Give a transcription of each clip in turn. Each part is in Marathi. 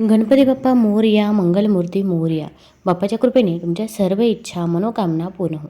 गणपती बाप्पा मोरया मंगलमूर्ती मोरया. बाप्पाच्या कृपेने तुमच्या सर्व इच्छा मनोकामना पूर्ण हो.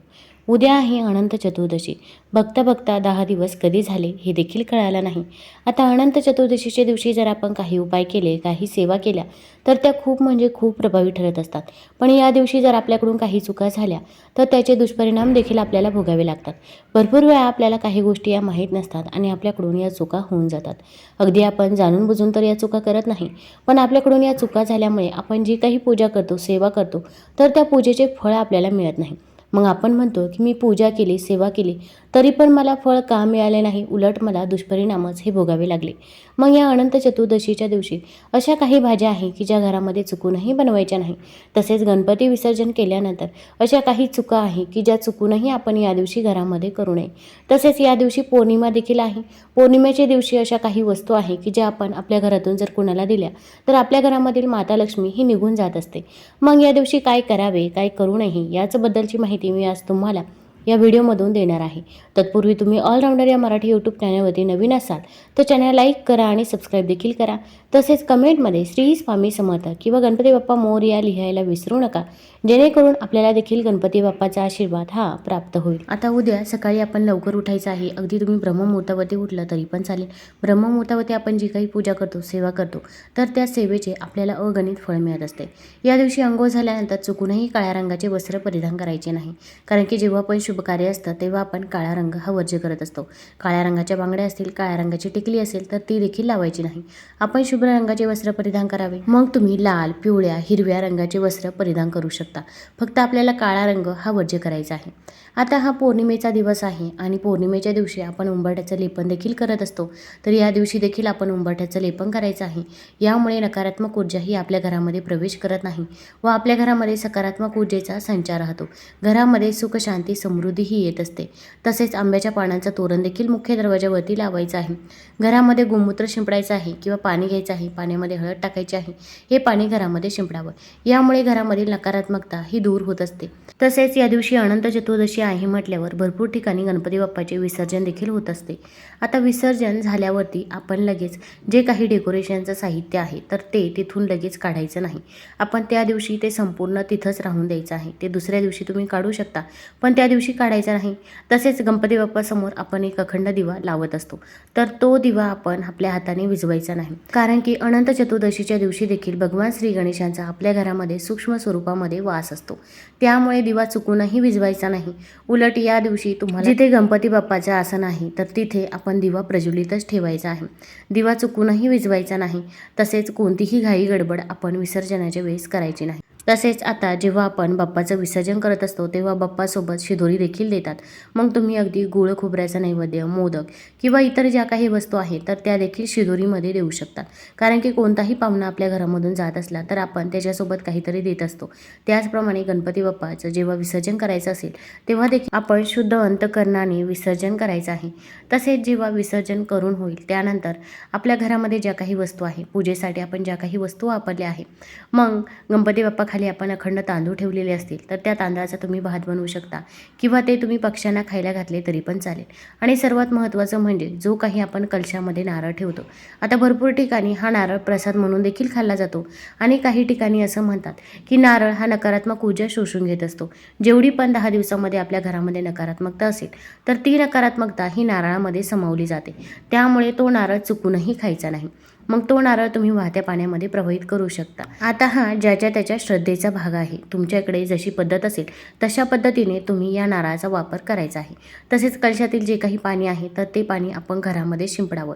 उद्या आहे अनंत चतुर्दशी. बघता बघता दहा दिवस कधी झाले हे देखील कळायला नाही. आता अनंत चतुर्दशीच्या दिवशी जर आपण काही उपाय केले काही सेवा केल्या तर त्या खूप म्हणजे खूप प्रभावी ठरत असतात. पण या दिवशी जर आपल्याकडून काही चुका झाल्या तर त्याचे दुष्परिणाम देखील आपल्याला भोगावे लागतात. भरपूर वेळा आपल्याला काही गोष्टी या माहीत नसतात आणि आपल्याकडून या चुका होऊन जातात. अगदी आपण जाणून बुजून तर या चुका करत नाही पण आपल्याकडून या चुका झाल्यामुळे आपण जी काही पूजा करतो सेवा करतो तर त्या पूजेचे फळ आपल्याला मिळत नाही. मग आपण म्हणतो की मी पूजा केली सेवा केली. तरी पण मला फळ का मिळाले नाही? उलट मला दुष्परिणामच हे भोगावे लागले. मग या अनंत चतुर्दशीच्या दिवशी अशा काही भाज्या आहे की ज्या घरामध्ये चुकूनही बनवायच्या नाही. तसेच गणपती विसर्जन केल्यानंतर अशा काही चुका आहे की ज्या चुकूनही आपण या दिवशी घरामध्ये करू नये. तसेच या दिवशी पौर्णिमा देखील आहे. पौर्णिमेच्या दिवशी अशा काही वस्तू आहे की ज्या आपण आपल्या घरातून जर कुणाला दिल्या तर आपल्या घरामधील माता लक्ष्मी ही निघून जात असते. मग या दिवशी काय करावे काय करू नये याचबद्दलची माहिती मी आज तुम्हाला या व्हिडिओमधून देणार आहे. तत्पूर्वी तुम्ही ऑलराऊंडर या मराठी यूट्यूब चॅनलवरती नवीन असाल तर चॅनल लाईक करा आणि सबस्क्राईब देखील करा. तसेच कमेंटमध्ये श्री स्वामी समर्थ किंवा गणपती बाप्पा मोरया लिहायला विसरू नका. जेणेकरून आपल्याला देखील गणपती बाप्पाचा आशीर्वाद हा प्राप्त होईल. आता उद्या सकाळी आपण लवकर उठायचं आहे. अगदी तुम्ही ब्रह्ममुहूर्तावरती उठलं तरी पण चालेल. ब्रह्ममुहूर्तावरती आपण जी काही पूजा करतो सेवा करतो तर त्या सेवेचे आपल्याला अगणित फळ मिळत असते. या दिवशी अंघोळ झाल्यानंतर चुकूनही काळ्या रंगाचे वस्त्र परिधान करायचे नाही. कारण की जेव्हा पण शुभ कार्य असतं तेव्हा आपण काळा रंग हा वर्ज्य करत असतो. काळ्या रंगाच्या बांगड्या असतील काळ्या रंगाची टिकली असेल तर ती देखील लावायची नाही. आपण शुभ्र रंगाचे वस्त्र परिधान करावे. मग तुम्ही लाल पिवळ्या हिरव्या रंगाचे वस्त्र परिधान करू शकता. फक्त आपल्याला काळा रंग हा वर्ज्य करायचा आहे. आता हा पौर्णिमेचा दिवस आहे आणि पौर्णिमेच्या दिवशी आपण उंबरठ्याचं लेपन देखील करत असतो. तर या दिवशी देखील आपण उंबरठ्याचं लेपन करायचं आहे. यामुळे नकारात्मक ऊर्जा ही आपल्या घरामध्ये प्रवेश करत नाही व आपल्या घरामध्ये सकारात्मक ऊर्जेचा संचार राहतो. घरामध्ये सुख शांती समृद्धी ही येत असते. तसेच आंब्याच्या पानांचं तोरण देखील मुख्य दरवाजावरती लावायचं आहे. घरामध्ये गोमूत्र शिंपडायचं आहे किंवा पाणी घ्यायचं आहे. पाण्यामध्ये हळद टाकायची आहे. हे पाणी घरामध्ये शिंपडावं. यामुळे घरामधील नकारात्मकता ही दूर होत असते. तसेच या दिवशी अनंत चतुर्दशी आहे म्हटल्यावर भरपूर ठिकाणी गणपती बाप्पाचे विसर्जन देखील होत असते. आता विसर्जन झाल्यावरती आपण लगेच जे काही डेकोरेशनचं साहित्य आहे तर ते तिथून लगेच काढायचं नाही. आपण त्या दिवशी ते संपूर्ण तिथंच राहून द्यायचं आहे. ते दुसऱ्या दिवशी तुम्ही काढू शकता पण त्या दिवशी काढायचं नाही. तसेच गणपती बाप्पासमोर आपण एक अखंड दिवा लावत असतो. तर तो दिवा आपण आपल्या हाताने विझवायचा नाही. कारण की अनंत चतुर्दशीच्या दिवशी देखील भगवान श्री गणेशांचा आपल्या घरामध्ये सूक्ष्म स्वरूपामध्ये वास असतो. त्यामुळे दिवा चुकूनही विझवायचा नाही. उलट या दिवशी तुम्हाला जिथे गणपती बाप्पाचे आसन आहे तर तिथे आपण दिवा प्रज्वलितच ठेवायचा आहे. दिवा चुकूनही विजवायचा नाही तसेच कोणतीही घाई गडबड आपण विसर्जनाच्या वेळेस करायची नाही. तसेच आता जेव्हा आपण बाप्पाचं विसर्जन करत असतो तेव्हा बाप्पासोबत शिदोरी देखील देतात. मग तुम्ही अगदी गुळ खोबऱ्याचा नैवेद्य मोदक किंवा इतर ज्या काही वस्तू आहेत तर त्या देखील शिदोरीमध्ये देऊ शकतात. कारण की कोणताही पाहुणा आपल्या घरामधून जात असला तर आपण त्याच्यासोबत काहीतरी देत असतो. त्याचप्रमाणे गणपती बाप्पाचं जेव्हा विसर्जन करायचं असेल तेव्हा देखील आपण शुद्ध अंतकरणाने विसर्जन करायचं आहे. तसेच जेव्हा विसर्जन करून होईल त्यानंतर आपल्या घरामध्ये ज्या काही वस्तू आहे पूजेसाठी आपण ज्या काही वस्तू वापरल्या आहे मग गणपती बाप्पा खाली आपण अखंड तांदूळ ठेवलेले असतील तर त्या तांदळाचा तुम्ही भात बनवू शकता. किंवा ते तुम्ही पक्ष्यांना खायला घातले तरी पण चालेल. आणि सर्वात महत्त्वाचं म्हणजे जो काही आपण कलशामध्ये नारळ ठेवतो. आता भरपूर ठिकाणी हा नारळ प्रसाद म्हणून देखील खाल्ला जातो. आणि काही ठिकाणी असं म्हणतात की नारळ हा नकारात्मक ऊर्जा शोषून घेत असतो. जेवढी पण दहा दिवसामध्ये आपल्या घरामध्ये नकारात्मकता असेल तर ती नकारात्मकता ही नारळामध्ये समावली जाते. त्यामुळे तो नारळ चुकूनही खायचा नाही. मग तो नारळ तुम्ही वाहत्या पाण्यामध्ये प्रवाहित करू शकता. आता हा ज्याच्या त्याच्या श्रद्धेचा भाग आहे. तुमच्याकडे जशी पद्धत असेल तशा पद्धतीने तुम्ही या नारळाचा वापर करायचा आहे. तसेच कलशातील जे काही पाणी आहे तर ते पाणी आपण घरामध्ये शिंपडावं.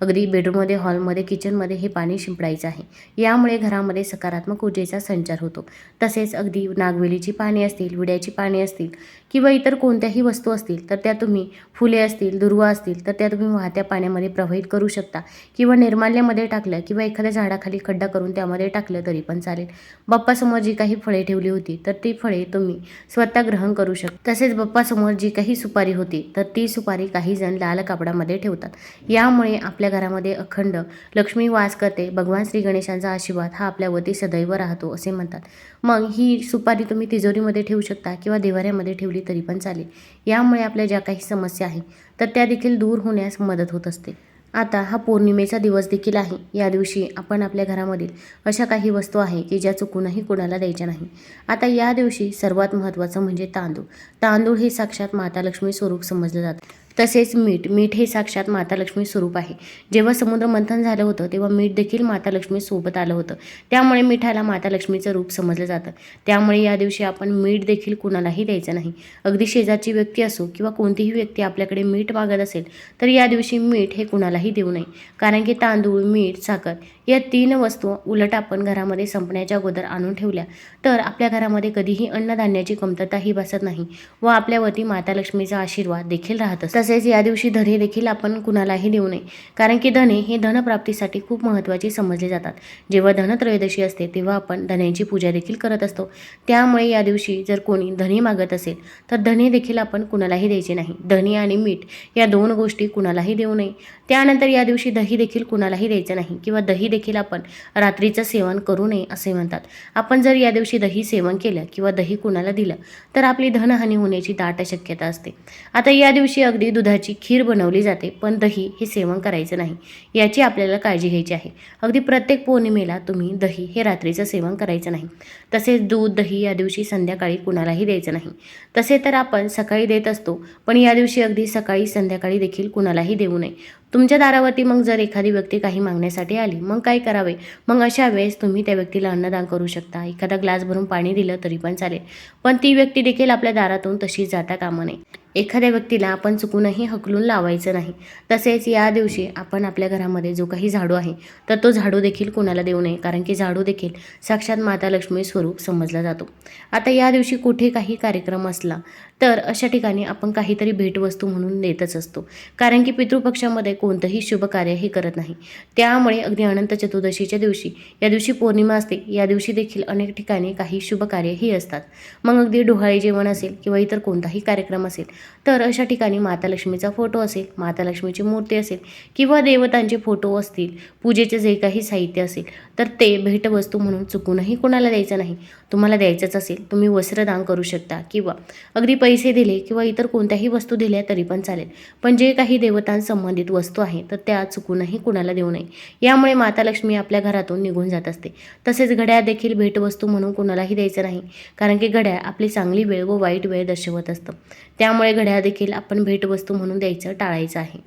अगदी बेडरूममध्ये हॉलमध्ये किचनमध्ये हे पाणी शिंपडायचं आहे. यामुळे घरामध्ये सकारात्मक ऊर्जेचा संचार होतो. तसेच अगदी नागवेलीची पाने असतील विड्याची पाने असतील किंवा इतर कोणत्याही वस्तू असतील तर त्या तुम्ही फुले असतील दुर्वा असतील तर त्या तुम्ही वाहत्या पाण्यामध्ये प्रवाहित करू शकता किंवा निर्माल्यामध्ये टाकलं किंवा एखाद्या झाडाखाली खड्डा करून त्यामध्ये टाकलं तरी पण चालेल. बाप्पासमोर जी काही फळे ठेवली होती तर ती फळे तुम्ही स्वतः ग्रहण करू शकता. तसेच बाप्पासमोर जी काही सुपारी होती तर ती सुपारी काही जण लाल कापडामध्ये ठेवतात. यामुळे आपल्या आपल्या घरामध्ये अखंड लक्ष्मी वास करते भगवान श्री गणेशांचा आशीर्वाद हा आपल्यावरती सदैव राहतो असे म्हणतात. मग ही सुपारी तुम्ही तिजोरीमध्ये ठेवू शकता किंवा देवाऱ्यामध्ये ठेवली तरी पण चालेल. यामुळे आपल्या ज्या काही समस्या आहेत तर त्या देखील दूर होण्यास मदत होत असते. आता हा पौर्णिमेचा दिवस देखील आहे. या दिवशी आपण आपल्या घरामधील अशा काही वस्तू आहे की ज्या चुकूनही कुणाला द्यायच्या नाही. आता या दिवशी सर्वात महत्त्वाचं म्हणजे तांदूळ. तांदूळ हे साक्षात माता लक्ष्मी स्वरूप समजलं जातं. तसेच मीठ मीठ हे साक्षात माता लक्ष्मी स्वरूप आहे. जेव्हा समुद्र मंथन झालं होतं तेव्हा मीठ देखील माता लक्ष्मी सोबत आलं होतं. त्यामुळे मिठाला माता लक्ष्मीचं रूप समजलं जातं. त्यामुळे या दिवशी आपण मीठ देखील कुणालाही द्यायचं नाही. अगदी शेजारची व्यक्ती असो किंवा कोणतीही व्यक्ती आपल्याकडे मीठ मागत असेल तर या दिवशी मीठ हे कुणालाही देऊ नये. कारण की तांदूळ मीठ साखर या तीन वस्तू उलट आपण घरामध्ये संपण्याच्या अगोदर आणून ठेवल्या तर आपल्या घरामध्ये कधीही अन्नधान्याची कमतरताही बसत नाही व आपल्यावरती माता लक्ष्मीचा आशीर्वाद देखील राहत असतो. तसेच या दिवशी धने देखील आपण कुणालाही देऊ नये कारण की धने हे धनप्राप्तीसाठी खूप महत्त्वाचे समजले जातात. जेव्हा धनत्रयोदशी असते तेव्हा आपण धन्यांची पूजा देखील करत असतो. त्यामुळे या दिवशी जर कोणी धने मागत असेल तर धने देखील आपण कुणालाही द्यायचे नाही. धने आणि मीठ या दोन गोष्टी कुणालाही देऊ नये. त्यानंतर या दिवशी दही देखील कुणालाही द्यायचं नाही किंवा दही देखील आपण रात्रीचं सेवन करू नये असे म्हणतात. आपण जर या दिवशी दही सेवन केलं किंवा दही कुणाला दिलं तर आपली धनहानी होण्याची दाट शक्यता असते. आता या दिवशी अगदी दुधाची खीर बनवली जाते पण दही हे सेवन करायचं नाही. याची आपल्याला काळजी घ्यायची आहे. अगदी प्रत्येक पौर्णिमेला तुम्ही दही हे रात्रीचं सेवन करायचं नाही. तसेच दूध दही या दिवशी संध्याकाळी कुणालाही द्यायचं नाही. तसे तर आपण सकाळी देत असतो पण या दिवशी अगदी सकाळी संध्याकाळी देखील कुणालाही देऊ नये. तुमच्या दारावरती मग जर एखादी व्यक्ती काही मागण्यासाठी आली मग काय करावे? मग अशा वेळेस तुम्ही त्या व्यक्तीला अन्नदान करू शकता. एखादा ग्लास भरून पाणी दिलं तरी पण चालेल. पण ती व्यक्ती देखील आपल्या दारातून तशी जाता कामा नये. एखाद्या व्यक्तीला आपण चुकूनही हकलून लावायचं नाही. तसेच या दिवशी आपण आपल्या घरामध्ये जो काही झाडू आहे तर तो झाडू देखील कोणाला देऊ नये कारण की झाडू देखील साक्षात माता लक्ष्मी स्वरूप समजला जातो. आता या दिवशी कुठे काही कार्यक्रम असला तर अशा ठिकाणी आपण काहीतरी भेटवस्तू म्हणून देतच असतो. कारण की पितृपक्षामध्ये कोणतंही शुभ कार्यही करत नाही. त्यामुळे अगदी अनंत चतुर्दशीच्या दिवशी या दिवशी पौर्णिमा असते या दिवशी देखील अनेक ठिकाणी काही शुभ कार्यही असतात. मग अगदी डोहाळे जेवण असेल किंवा इतर कोणताही कार्यक्रम असेल तर अशा ठिकाणी माता लक्ष्मीचा फोटो असेल माता लक्ष्मीची मूर्ती असेल किंवा देवतांचे फोटो असतील पूजेचे जे काही साहित्य असेल तर ते भेटवस्तू म्हणून चुकूनही कोणाला द्यायचं नाही. तुम्हाला द्यायचंच असेल तुम्ही वस्त्रदान करू शकता किंवा अगदी पैसे दिले किंवा इतर कोणत्याही वस्तू दिल्या तरी पण चालेल. पण जे काही देवतांसंबंधित वस्तू आहे तर त्या चुकूनही कुणाला देऊ नये. यामुळे माता लक्ष्मी आपल्या घरातून निघून जात असते. तसेच घड्याळ देखील भेटवस्तू म्हणून कुणालाही द्यायचं नाही कारण की घड्याळ आपली चांगली वेळ व वाईट वेळ दर्शवत असतं. त्यामुळे घड्याळ देखील आपण भेटवस्तू म्हणून द्यायचं टाळायचं आहे.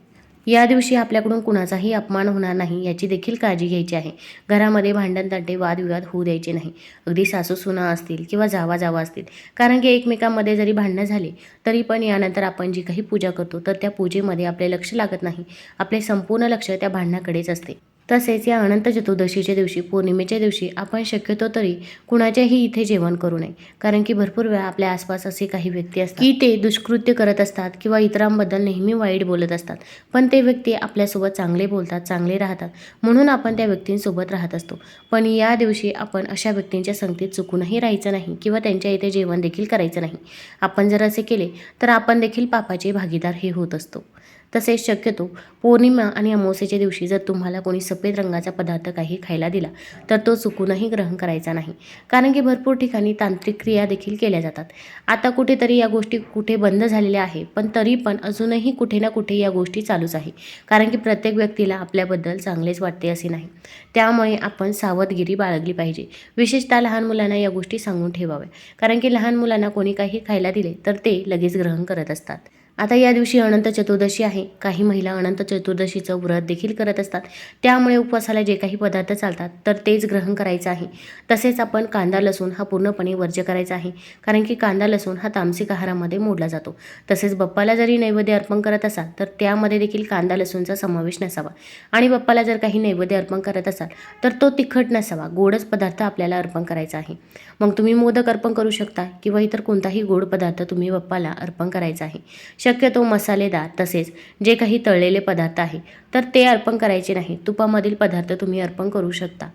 या दिवशी आपल्याकडून कुणाचाही अपमान होणार नाही याची देखील काळजी घ्यायची आहे. घरामध्ये भांडण तंटे वादविवाद होऊ द्यायचे नाही. अगदी सासू सुना असतील किंवा जावा जावा असतील. कारण की एकमेकांमध्ये जरी भांडणं झाली तरी पण यानंतर आपण जी काही पूजा करतो तर त्या पूजेमध्ये आपले लक्ष लागत नाही. आपले संपूर्ण लक्ष त्या भांडणाकडेच असते. तसेच या अनंत चतुर्दशीच्या दिवशी पौर्णिमेच्या दिवशी आपण शक्यतो तरी कुणाच्याही इथे जेवण करू नये. कारण की भरपूर वेळा आपल्या आसपास असे काही व्यक्ती असतात की ते दुष्कृत्य करत असतात किंवा इतरांबद्दल नेहमी वाईट बोलत असतात. पण ते व्यक्ती आपल्यासोबत चांगले बोलतात चांगले राहतात. म्हणून आपण त्या व्यक्तींसोबत राहत असतो. पण या दिवशी आपण अशा व्यक्तींच्या संगतीत चुकूनही राहायचं नाही किंवा त्यांच्या इथे जेवण देखील करायचं नाही. आपण जर असे केले तर आपण देखील पापाचे भागीदार हे होत असतो. तसेच शक्यतो पौर्णिमा आणि अमावस्येच्या दिवशी जर तुम्हाला कोणी सफेद रंगाचा पदार्थ काही खायला दिला तर तो चुकूनही ग्रहण करायचा नाही. कारण की भरपूर ठिकाणी तांत्रिक क्रिया देखील केल्या जातात. आता कुठेतरी या गोष्टी कुठे बंद झालेल्या आहे पण तरी पण अजूनही कुठे ना कुठे या गोष्टी चालूच आहे. कारण की प्रत्येक व्यक्तीला आपल्याबद्दल चांगलेच वाटते असे नाही. त्यामुळे आपण सावधगिरी बाळगली पाहिजे. विशेषतः लहान मुलांना या गोष्टी सांगून ठेवाव्या. कारण की लहान मुलांना कोणी काही खायला दिले तर ते लगेच ग्रहण करत असतात. आता या दिवशी अनंत चतुर्दशी आहे. काही महिला अनंत चतुर्दशीचं व्रत देखील करत असतात. त्यामुळे उपवासाला जे काही पदार्थ चालतात तर तेच ग्रहण करायचं आहे. तसेच आपण कांदा लसूण हा पूर्णपणे वर्ज्य करायचा आहे. कारण की कांदा लसूण हा तामसिक आहारामध्ये मोडला जातो. तसेच बाप्पाला जरी नैवेद्य अर्पण करत असाल तर त्यामध्ये देखील कांदा लसूणचा समावेश नसावा. आणि बाप्पाला जर काही नैवेद्य अर्पण करत असाल तर तो तिखट नसावा. गोडच पदार्थ आपल्याला अर्पण करायचा आहे. मग तुम्ही मोदक अर्पण करू शकता किंवा इतर कोणताही गोड पदार्थ तुम्ही बाप्पाला अर्पण करायचा आहे. शक्यतो मसालेदार तसेच जे काही तळलेले पदार्थ आहे तर ते अर्पण करायचे नाही. तुपामधील पदार्थ तुम्ही अर्पण करू शकता.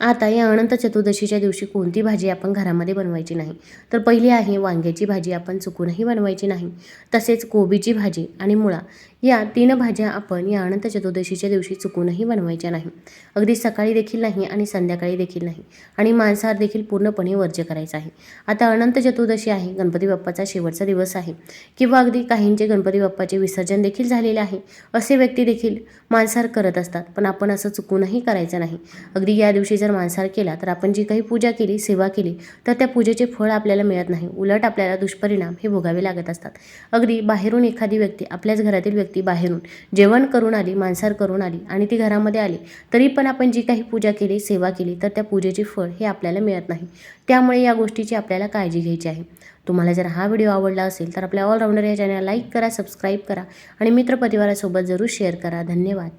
आता या अनंत चतुर्दशीच्या दिवशी कोणती भाजी आपण घरामध्ये बनवायची नाही? तर पहिली आहे वांग्याची भाजी. आपण चुकूनही बनवायची नाही. तसेच कोबीची भाजी आणि मुळा. या तीन भाज्या आपण या अनंत चतुर्दशीच्या दिवशी चुकूनही बनवायच्या नाही. अगदी सकाळी देखील नाही आणि संध्याकाळी देखील नाही. आणि मांसाहार देखील पूर्णपणे वर्ज्य करायचा आहे. आता अनंत चतुर्दशी आहे. गणपती बाप्पाचा शेवटचा दिवस आहे. किंवा अगदी काहींचे गणपती बाप्पाचे विसर्जन देखील झालेले आहे. असे व्यक्ती देखील मांसाहार करत असतात. पण आपण असं चुकूनही करायचं नाही. अगदी या दिवशी जर जर मांसाहार केला तर आपण जी काही पूजा केली सेवा केली तर त्या पूजेचे फळ आपल्याला मिळत नाही. उलट आपल्याला दुष्परिणाम हे भोगावे लागत असतात. अगदी बाहेरून एखादी व्यक्ती आपल्याच घरातील व्यक्ती बाहेरून जेवण करून आली मांसाहार करून आली आणि ती घरामध्ये आली तरी पण आपण जी काही पूजा केली सेवा केली तर त्या पूजेचे फळ हे आपल्याला मिळत नाही. त्यामुळे या गोष्टीची आपल्याला काळजी घ्यायची आहे. तुम्हाला जर हा व्हिडिओ आवडला असेल तर आपल्या ऑलराऊंडर या चॅनल लाईक करा सबस्क्राईब करा आणि मित्रपरिवारासोबत जरूर शेअर करा. धन्यवाद.